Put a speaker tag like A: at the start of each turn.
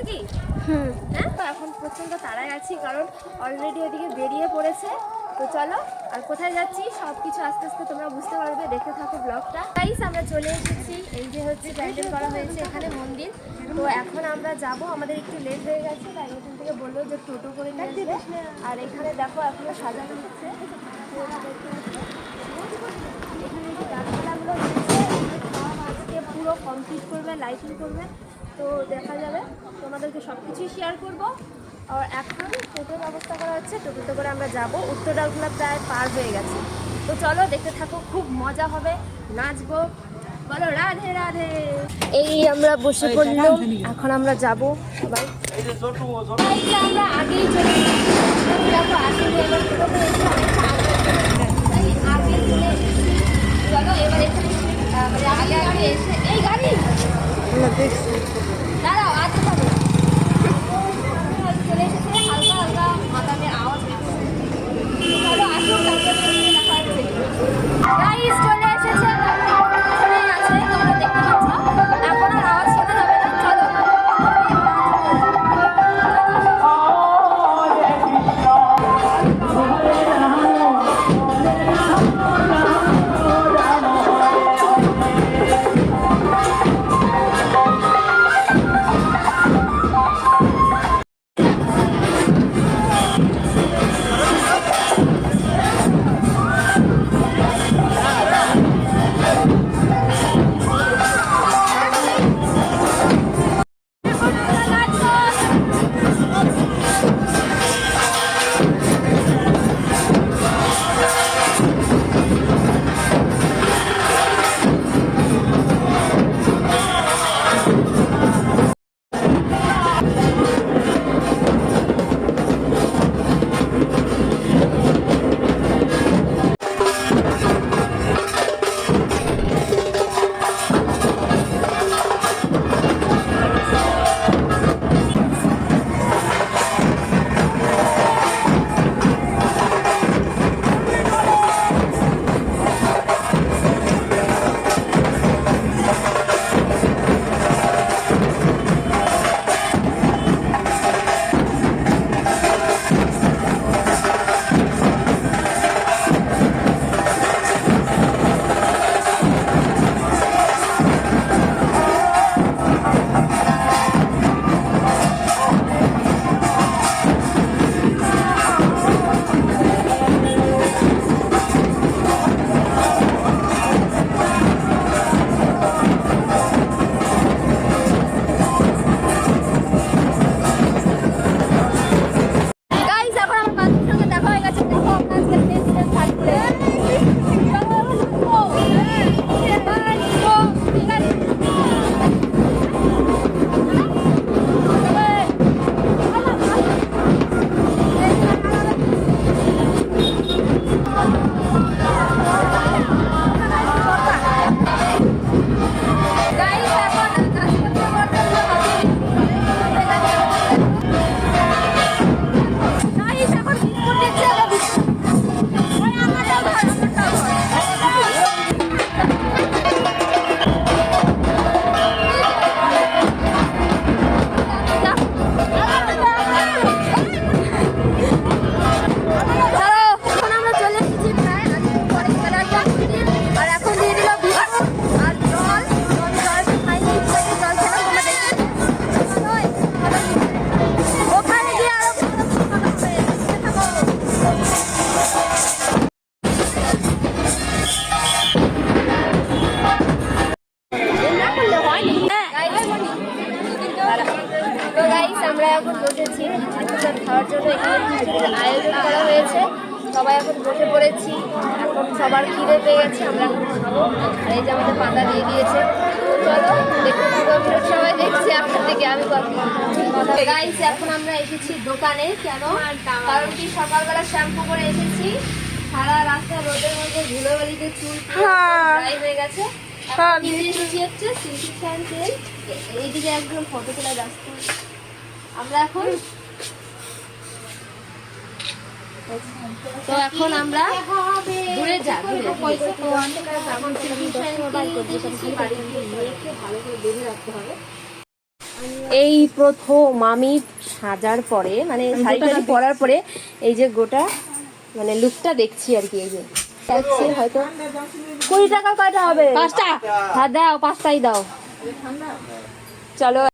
A: যাচ্ছি কি? হ্যাঁ? তো এখন প্রচণ্ড তাড়ায় আছি কারণ অলরেডি ওদিকে বেরিয়ে পড়েছে। তো চলো আর কোথায় যাচ্ছি সব কিছু আস্তে আস্তে তোমরা বুঝতে পারবে দেখে থাকো ব্লগটা। গাইস আমরা চলে এসেছি এই যে হচ্ছে প্যান্ডেল করা হয়েছে এখানে মন্দির। তো এখন আমরা যাব আমাদের একটু লেট হয়ে গেছে তাই এখান থেকে বলল যে টোটো করে নিয়ে আসবে। আর এখানে দেখো এখনও সাজানো হচ্ছে। এখানে যে গাছপালাগুলো আজকে পুরো কমপ্লিট করবে লাইটিং করবে। তো দেখা যাবে। তোমাদেরকে সব কিছুই শেয়ার করব। আর এখন টোটোর ব্যবস্থা করা হচ্ছে। টোটোতে করে আমরা যাব। উত্তর ডালগুলো প্রায় পার হয়ে গেছে। তো চলো দেখতে থাকো খুব মজা হবে। নাচবো। বলো রাধে রাধে। এই আমরা বসে পড়লাম। এখন আমরা যাব। সবাই এই যে আমরা আগেই চলে। দেখো আসলে Ela deixa. আমরা এখন বসেছি একটা খাওয়ার জন্য এখানে আয়োজন করা হয়েছে। সবাই এখন বসে পড়েছি এখন সবার খিদে পেয়ে গেছে আমরা খাব। আর এই যে আমাদের পাতা দিয়ে দিয়েছে। চলো সবাই দেখছি আপনার থেকে আমি গাইস এখন আমরা এসেছি দোকানে কেন? কারণ কি সকালবেলা শ্যাম্পু করে এসেছি। সারা রাস্তা রোদের মধ্যে ধুলো বালিতে চুল ড্রাই হয়ে। গেছে। সিল্কি ফ্যান এইদিকে একদম ফটো তোলা ব্যস্ত। আমরা এখন তো এখন আমরা যা হবে এই প্রথম আমি সাজার পরে মানে শাড়ি টাড়ি পরার পরে এই যে গোটা মানে লুকটা দেখছি আর কি এই যে। হয়তো কুড়ি টাকা কয়টা হবে? পাঁচটা। হ্যাঁ দাও পাঁচটাই দাও। চলো।